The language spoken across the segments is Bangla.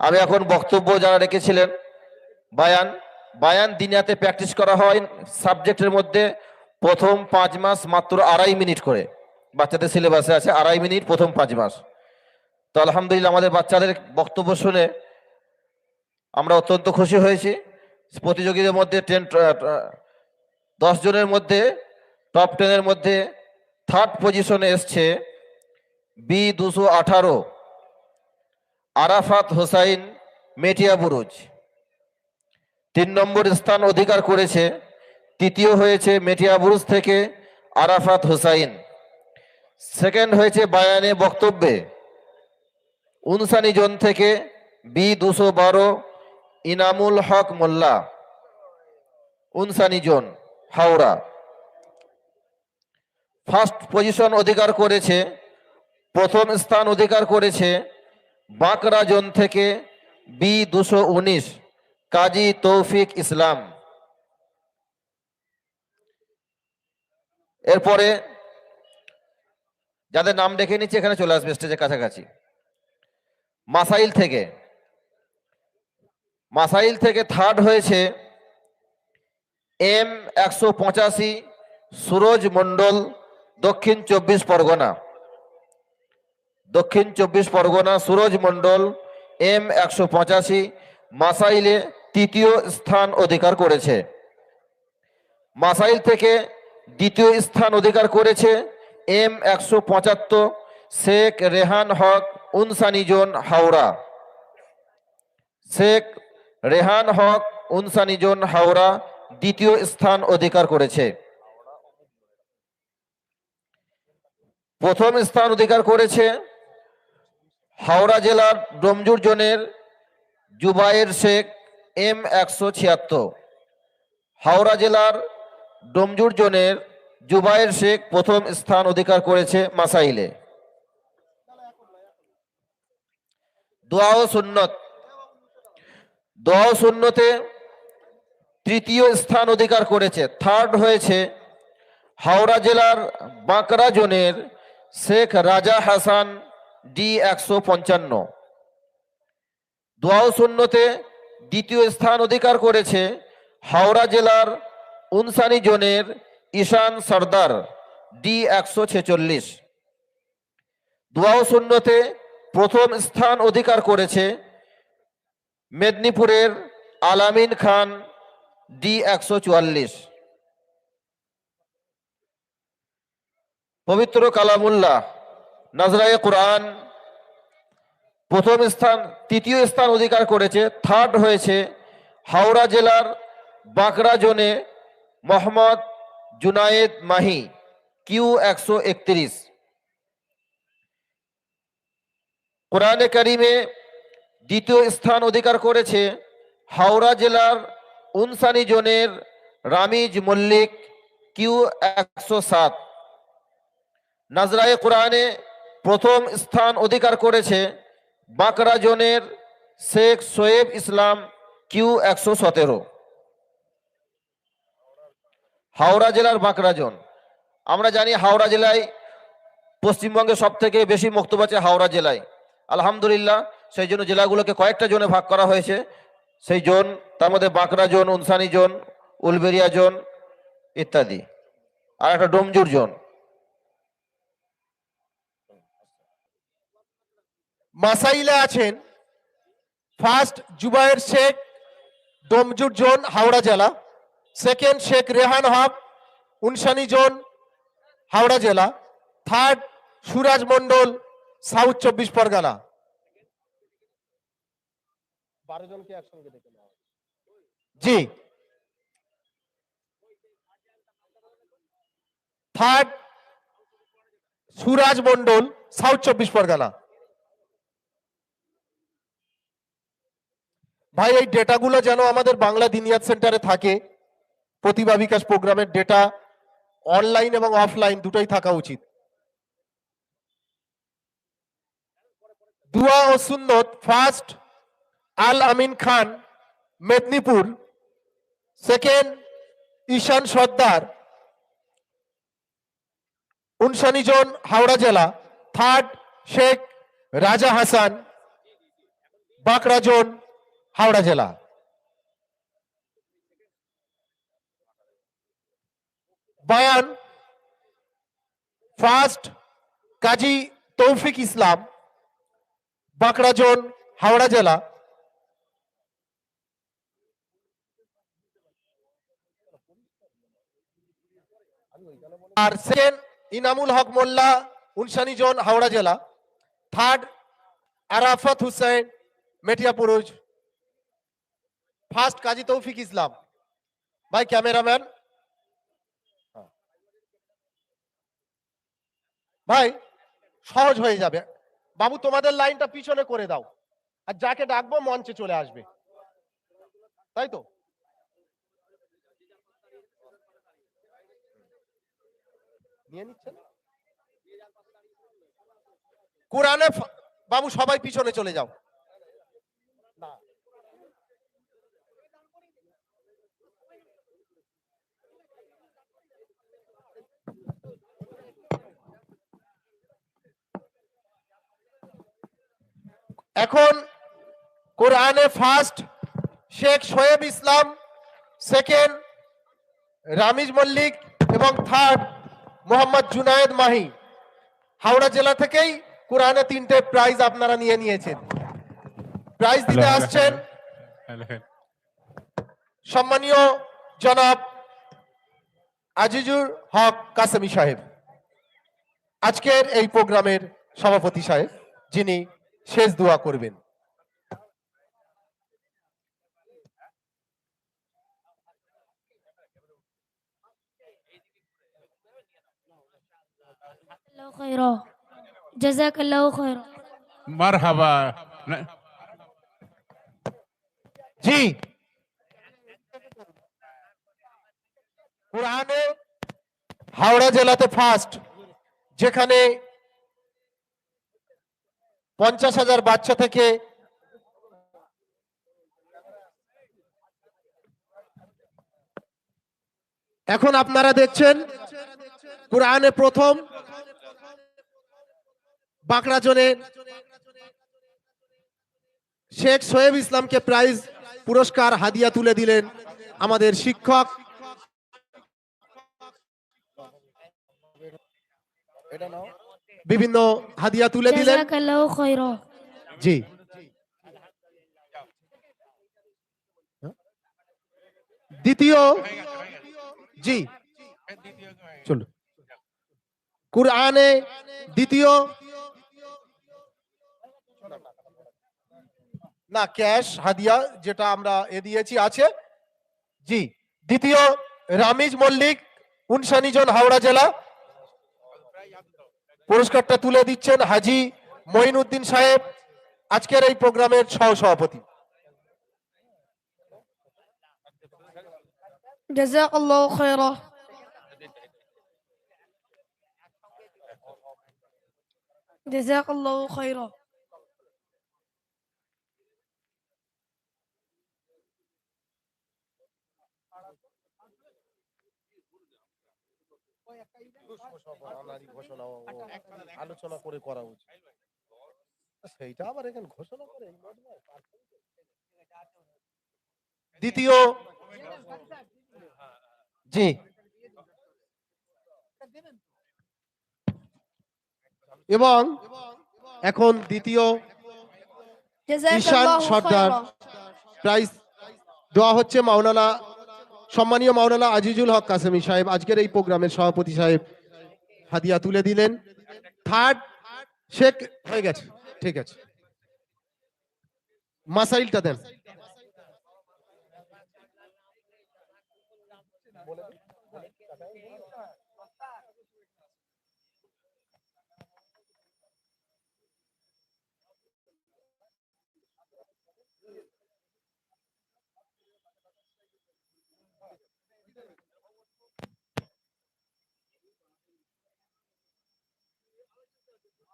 আমি এখন বক্তব্য যারা রেখেছিলেন, বায়ান বায়ান দিনাতে প্র্যাকটিস করা হয় সাবজেক্টের মধ্যে প্রথম পাঁচ মাস মাত্র আড়াই মিনিট করে। বাচ্চাদের সিলেবাসে আছে আড়াই মিনিট প্রথম পাঁচ মাস। তো আলহামদুলিল্লাহ আমাদের বাচ্চাদের বক্তব্য শুনে আমরা অত্যন্ত খুশি হয়েছি। প্রতিযোগীদের মধ্যে টেন দশ জনের মধ্যে টপ টেনের মধ্যে থার্ড পজিশনে এসছে বি দুশো আঠারো। আরাফাত হোসাইন মেটিয়া বুরুজ। তিন নম্বর স্থান অধিকার করেছে, তৃতীয় হয়েছে মেটিয়া বুরুজ থেকে আরাফাত হোসাইন। সেকেন্ড হয়েছে বায়ানে বক্তব্যে, উনসানি জন থেকে বি দুশো বারো Inamul Haq Molla. Unsani zone, Howrah. First position অধিকার করেছে, প্রথম স্থান অধিকার করেছে বাঁকড়া জোন থেকে বি দুশো উনিশ, কাজী তৌফিক ইসলাম। এরপরে যাদের নাম ডেকে নিচ্ছে, এখানে চলে আসবে স্টেজের কাছাকাছি। মাসাইল থেকে মাসাইল থেকে থার্ড হয়েছে এম একশো পঁচাশি, সুরজ মণ্ডল, দক্ষিণ চব্বিশ পরগনা। দক্ষিণ চব্বিশ পরগনা সুরজ মণ্ডল, এম একশো পঁচাশি, মাসাইলে তৃতীয় স্থান অধিকার করেছে। মাসাইল থেকে দ্বিতীয় স্থান অধিকার করেছে এম একশো পঁচাত্তর, শেখ রেহান হক, উনসানি জোন হাওড়া। শেখ রেহান হক, উনসানি জোন হাওড়া দ্বিতীয় স্থান অধিকার করেছে। প্রথম স্থান অধিকার করেছে হাওড়া জেলার ডোমজুর জোনের জুবায়ের শেখ এম একশো ছিয়াত্তর। হাওড়া জেলার ডোমজুর জোনের জুবায়ের শেখ প্রথম স্থান অধিকার করেছে মাসাইলে। দোয়া ও সুন্নত। দোয়া সুন্নতে তৃতীয় স্থান অধিকার করেছে। থার্ড হয়েছে হাওড়া জেলার বাঁকড়া জোনের শেখ রাজা হাসান ডি একশো পঞ্চান্ন। দোয়াও শূন্যতে দ্বিতীয় স্থান অধিকার করেছে হাওড়া জেলার উনসানি জোনের ঈশান সর্দার, ডি একশো ছেচল্লিশ। দোয়াও শূন্যতে প্রথম স্থান অধিকার করেছে মেদিনীপুরের আলামিন খান, ডি একশো চুয়াল্লিশ। পবিত্র কালামুল্লাহ। নাজরায়ে কোরআন, প্রথম স্থান, তৃতীয় স্থান অধিকার করেছে থার্ড হয়েছে হাওড়া জেলার বাঁকড়া জোনে মোহাম্মদ জুনায়েদ মাহি, কিউ একশো একত্রিশ। কোরআনে কারিমে দ্বিতীয় স্থান অধিকার করেছে হাওড়া জেলার উনসানি জোনের রামিজ মল্লিক, কিউ একশো সাত। নাজরায়ে কোরআনে প্রথম স্থান অধিকার করেছে বাঁকড়া জোনের শেখ সোয়েব ইসলাম কিউ একশো সতেরো। হাওড়া জেলার বাঁকড়া জোন আমরা জানি হাওড়া জেলায় পশ্চিমবঙ্গে সব থেকে বেশি বক্তব্য আছে হাওড়া জেলায়। আলহামদুলিল্লাহ, সেই জন্য জেলাগুলোকে কয়েকটা জোনে ভাগ করা হয়েছে। সেই জোন, তার মধ্যে Bankra zone Unsani zone, Uluberia zone ইত্যাদি। আর একটা ডোমজুর জোন। মাসাইলে আছেন ফার্স্ট জুবায়ের শেখ ডোমজুর জোন হাওড়া জেলা। সেকেন্ড শেখ রেহান হক উনসানি জোন হাওড়া জেলা। থার্ড সুরাজ মন্ডল সাউথ চব্বিশ পরগনা। বারো জনকে একসঙ্গে ডেকে নেওয়া জি। থার্ড সুরাজ মন্ডল সাউথ চব্বিশ পরগনা। ভাই, এই ডেটাগুলো যেন আমাদের বাংলা দিনিয়াত সেন্টারে থাকে। প্রতিভা বিকাশ প্রোগ্রামের ডেটা অনলাইন এবং অফলাইন দুটোই থাকা উচিত। দুয়া ও সুন্নত ফার্স্ট আল আমিন খান, মেদিনীপুর। সেকেন্ড ঈশান সর্দার উনসানি উনসানিজন হাওড়া জেলা। থার্ড শেখ রাজা হাসান, বাঁকড়া জোন হাওড়া জেলা। বায়ান, ফার্স্ট কাজী তৌফিক ইসলাম, বাঁকড়া জোন, হাওড়া জেলা। আর সেকেন্ড ইনামুল হক মোল্লা উনসানি জোন, হাওড়া জেলা। Third Arafat Hussain Metiabruz first Kazi Taufiq Islam. ভাই, ক্যামেরাম্যান। ভাই, সহজ হয়ে যাবে। বাবু, তোমাদের লাইনটা পিছনে করে দাও। আর যাকে ডাকবো, মঞ্চে চলে আসবে। তাই তো? নিয়ে নিচ্ছেন কোরআনে বাবু, সবাই পিছনে চলে যাও। এখন কোরআনে ফার্স্ট শেখ শোয়েব ইসলাম সেকেন্ড রামিজ মল্লিক এবং থার্ড মোহাম্মদ জুনায়েদ মাহি। হাওড়া জেলা থেকেই কোরআনে তিনটে প্রাইজ আপনারা নিয়ে নিয়েছেন। প্রাইজ দিতে আসছেন সম্মানীয় জনাব আজিজুর হক কাসেমি সাহেব আজকের এই প্রোগ্রামের সভাপতি সাহেব যিনি শেষ দোয়া করবেন। জি। কোরআনে হাওড়া জেলাতে ফার্স্ট যেখানে পঞ্চাশ হাজার বাচ্চা থেকে এখন আপনারা দেখছেন, কোরআনে প্রথম বাঁকড়া জোনে শেখ সোয়েব ইসলামকে প্রাইজ পুরস্কার হাদিয়া তুলে দিলেন আমাদের শিক্ষক। বিভিন্ন হাদিয়া তুলে দিলেন। জি। দ্বিতীয় জি। চলো। কুরআনে দ্বিতীয়। না ক্যাশ হাদিয়া যেটা আমরা এ দিয়েছি আছে। জি। দ্বিতীয় রামিজ মল্লিক উনসানিজন হাওড়া জেলা। পুরস্কারটা তুলে দিচ্ছেন হাজি মঈনুদ্দিন সাহেব আজকের এই প্রোগ্রামের সহ সভাপতি জাজাক আল্লাহ খৈরা আচ্ছা, আচ্ছা, আচ্ছা। আলোচনা করে করা উচিত। সেইটা আবার এখানে ঘোষণা করে দ্বিতীয় জি। এবং এখন দ্বিতীয় ঈশান সর্দার। প্রাইজ দেওয়া হচ্ছে মাওলানা সম্মানীয় মাওলানা আজিজুল হক কাসেমি সাহেব। আজকের এই প্রোগ্রামের সভাপতি সাহেব হাদিয়া তুলে দিলেন। থার্ড শেখ হয়ে গেছে। ঠিক আছে। মাসাইলটা দেন।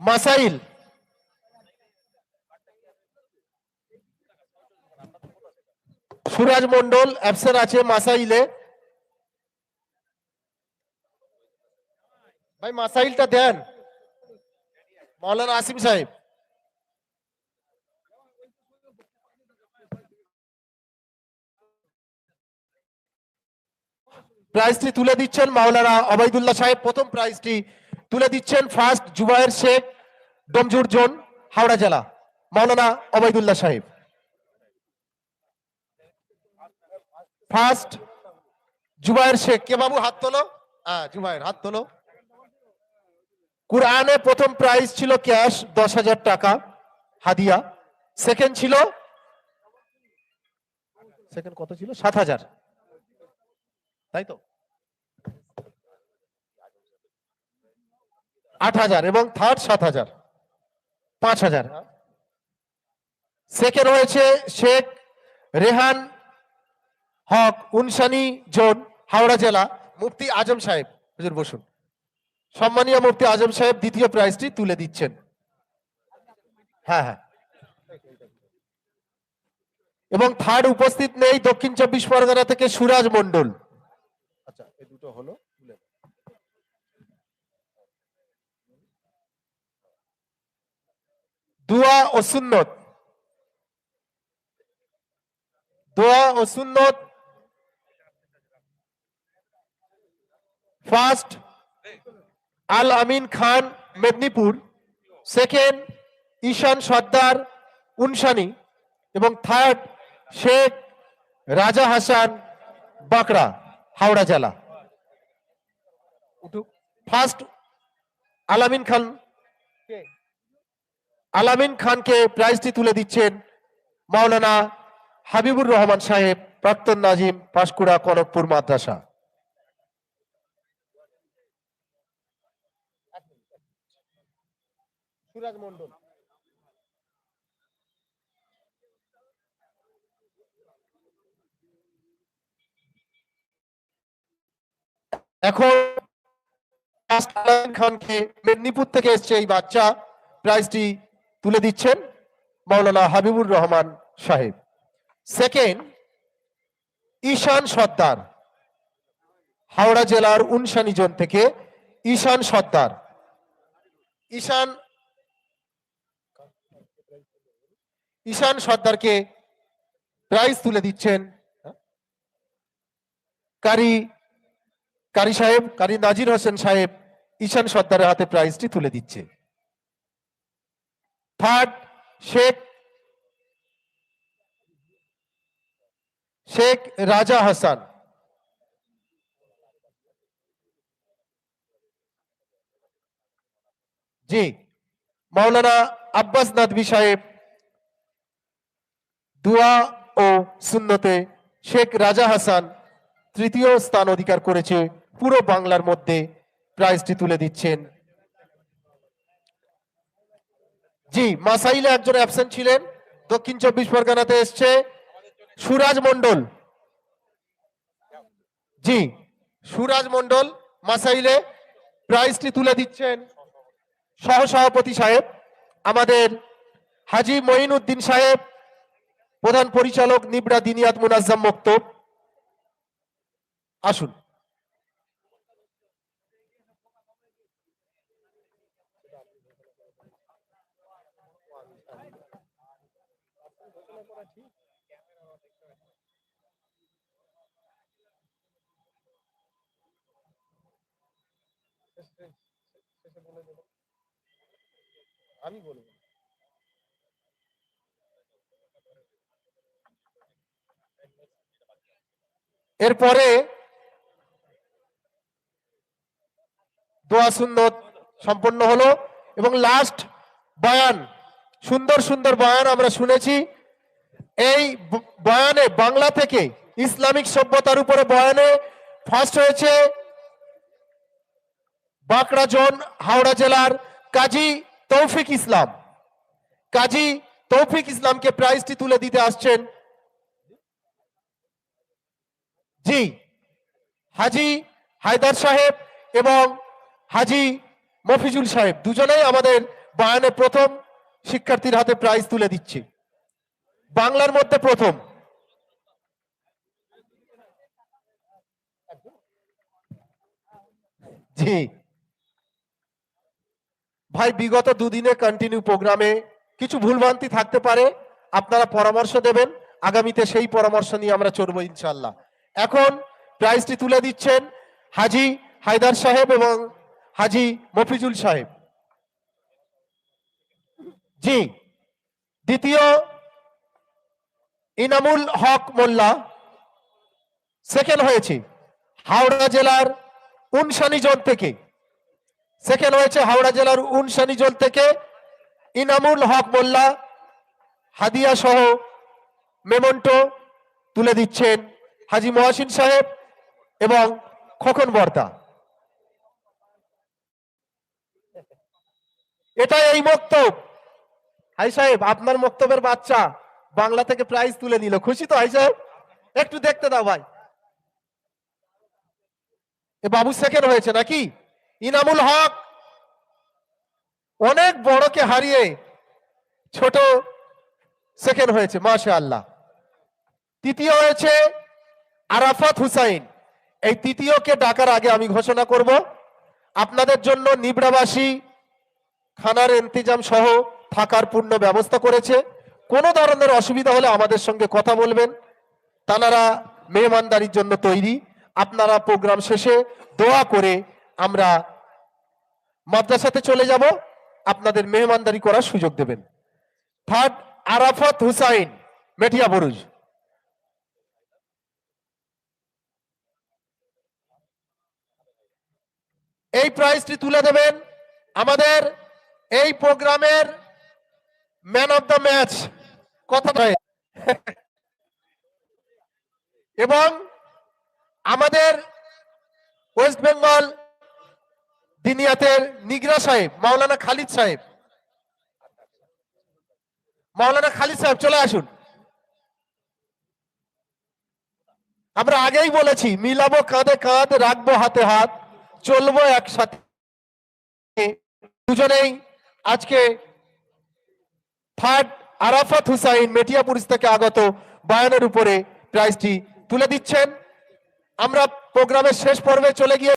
মাসাইল। সুরাজ মন্ডল অ্যাবসেন্ট আছে মাসাইলে। ভাই, মাসাইলটা দেন। মাওলানা আসিম সাহেব। প্রাইজটি তুলে দিচ্ছেন মাওলানা অবৈদুল্লাহ সাহেব। প্রথম প্রাইজটি তুলে দিচ্ছেন ফার্স্ট জুবায়ের শেখ ডমজুর জোন, হাওড়া জেলা, মাওলানা অবাইদুল্লাহ সাহেব। ফার্স্ট জুবায়ের শেখ, কে বাবু, হাত তোলো। হ্যাঁ জুবায়ের হাত তোলো। কুরআনে প্রথম প্রাইজ ছিল ক্যাশ দশ হাজার টাকা, হাদিয়া। সেকেন্ড ছিল, সেকেন্ড কত ছিল? সাত হাজার। তাই তো? আট হাজার এবং থার্ড সাত হাজার। পাঁচ হাজার। সেকেন্ড হয়েছে শেখ রেহান হক উনসানি জোন হাওড়া জেলা, মুফতি আজম সাহেব। হুজুর, বসুন। সম্মানীয় মুফতি আজম সাহেব দ্বিতীয় প্রাইজটি তুলে দিচ্ছেন। হ্যাঁ হ্যাঁ। এবং থার্ড উপস্থিত নেই দক্ষিণ চব্বিশ পরগনা থেকে সুরাজ মন্ডল আচ্ছা এই দুটো হলো। দোয়া ও সুন্নত। দোয়া ও সুন্নত। ফার্স্ট আল আমিন খান মেদিনীপুর। সেকেন্ড ঈশান সর্দার উনসানি এবং থার্ড শেখ রাজা হাসান বাঁকড়া হাওড়া জেলা। ফার্স্ট আলামিন খান। আলামিন খানকে প্রাইজটি তুলে দিচ্ছেন মাওলানা হাবিবুর রহমান সাহেব, প্রাক্তন নাজিম পাঁশকুড়া কনকপুর মাদ্রাসা। এখন খানকে মেদিনীপুর থেকে এসছে এই বাচ্চা, প্রাইজটি তুলে দিচ্ছেন মাওলানা হাবিবুর রহমান সাহেব। সেকেন্ড ঈশান সর্দার, হাওড়া জেলার উনসানি জোন থেকে ঈশান সর্দার। ঈশান ঈশান সর্দারকে প্রাইজ তুলে দিচ্ছেন কারি কারি সাহেব, কারি নাজির হোসেন সাহেব ঈশান সর্দারের হাতে প্রাইজটি তুলে দিচ্ছে। থার্ড শেখ শেখ রাজা হাসান। জি, মাওলানা আব্বাস নাদবি সাহেব, দুয়া ও সুন্নতে শেখ রাজা হাসান তৃতীয় স্থান অধিকার করেছে, পুরো বাংলার মধ্যে প্রাইজটি তুলে দিচ্ছেন। জি, মাসাইলে একজন অ্যাবসেন্ট ছিলেন। দক্ষিণ চব্বিশ পরগনাতে এসছে সুরাজ মন্ডল জি, সুরাজ মন্ডল মাসাইলে প্রাইজটি তুলে দিচ্ছেন সহ সভাপতি সাহেব, আমাদের হাজি মঈন উদ্দিন সাহেব, প্রধান পরিচালক নিবরা দিনিয়াত মুনাজ্জাম মক্তব আসুন। আমি বলব এরপরে দোয়া সুন্দর সম্পন্ন হলো এবং লাস্ট বয়ান সুন্দর সুন্দর বয়ান আমরা শুনেছি। এই বয়ানে বাংলা থেকে ইসলামিক সভ্যতার উপরে বয়ানে ফার্স্ট হয়েছে বাঁকড়া জোন হাওড়া জেলার কাজী তৌফিক ইসলাম। কাজী তৌফিক ইসলামকে প্রাইজটি তুলে দিতে আসছেন জি, হাজি হায়দার সাহেব এবং হাজি মফিজুল সাহেব। দুজনেই আমাদের বায়ানে প্রথম শিক্ষার্থীর হাতে প্রাইজ তুলে দিচ্ছি। বাংলার মধ্যে প্রথম। জি। ভাই, বিগত দুদিনে কন্টিনিউ প্রোগ্রামে কিছু ভুলভ্রান্তি থাকতে পারে, আপনারা পরামর্শ দেবেন। আগামীতে সেই পরামর্শ নিয়ে আমরা চলবো ইনশাল্লাহ এখন প্রাইজটি তুলে দিচ্ছেন হাজি হায়দার সাহেব এবং হাজি মফিজুল সাহেব। জি। দ্বিতীয় ইনামুল হক মোল্লা। সেকেন্ড হয়েছে হাওড়া জেলার উনসানি জোন থেকে। সেকেন্ড হয়েছে হাওড়া জেলার উনসানি জোন থেকে ইনামুল হক মোল্লা। হাদিয়া সহ মেমন্টো তুলে দিচ্ছেন হাজি মহাসিন সাহেব এবং খোকন বর্তা এটা এই মক্তব। হাই সাহেব, আপনার মক্তবের বাচ্চা। বাংলা থেকে প্রাইজ তুলে নিল। খুশি তো হাই সাহেব? একটু দেখতে দাও ভাই। এ বাবু সেকেন্ড হয়েছে নাকি? ইনামুল হক, অনেক বড়কে হারিয়ে ছোট সেকেন্ড হয়েছে মাশা আল্লাহ তৃতীয় হয়েছে আরাফাত হুসাইন। এই তৃতীয়কে ডাকার আগে আমি ঘোষণা করব, আপনাদের জন্য নিবড়াবাসী, খানার ইন্তজাম সহ থাকার পূর্ণ ব্যবস্থা করেছে। কোনো ধরনের অসুবিধা হলে আমাদের সঙ্গে কথা বলবেন। তানারা মেহমানদারির জন্য তৈরি। আপনারা প্রোগ্রাম শেষে দোয়া করে আমরা মাদ্রাসাতে চলে যাব। আপনাদের মেহমানদারি করার সুযোগ দেবেন। Third, Arafat Hussain, Metiabruz. এই প্রাইজটি তুলে দেবেন আমাদের এই প্রোগ্রামের ম্যান অফ দ্য ম্যাচ। এবং আমাদের ওয়েস্ট বেঙ্গল দিনিয়াতের নিগরা সাহেব, মাওলানা খালিদ সাহেব। মাওলানা খালিদ সাহেব, চলে আসুন। আমরা আগেই বলেছি, মিলাবো কাঁধে কাঁধ, রাখব হাতে হাত, চলবো একসাথে। দুজনেই আজকে থার্ড আরাফাত হুসাইন মেটিয়াপুরিস থেকে আগত বায়ানের উপরে প্রাইজটি তুলে দিচ্ছেন। আমরা প্রোগ্রামের শেষ পর্বে চলে গিয়ে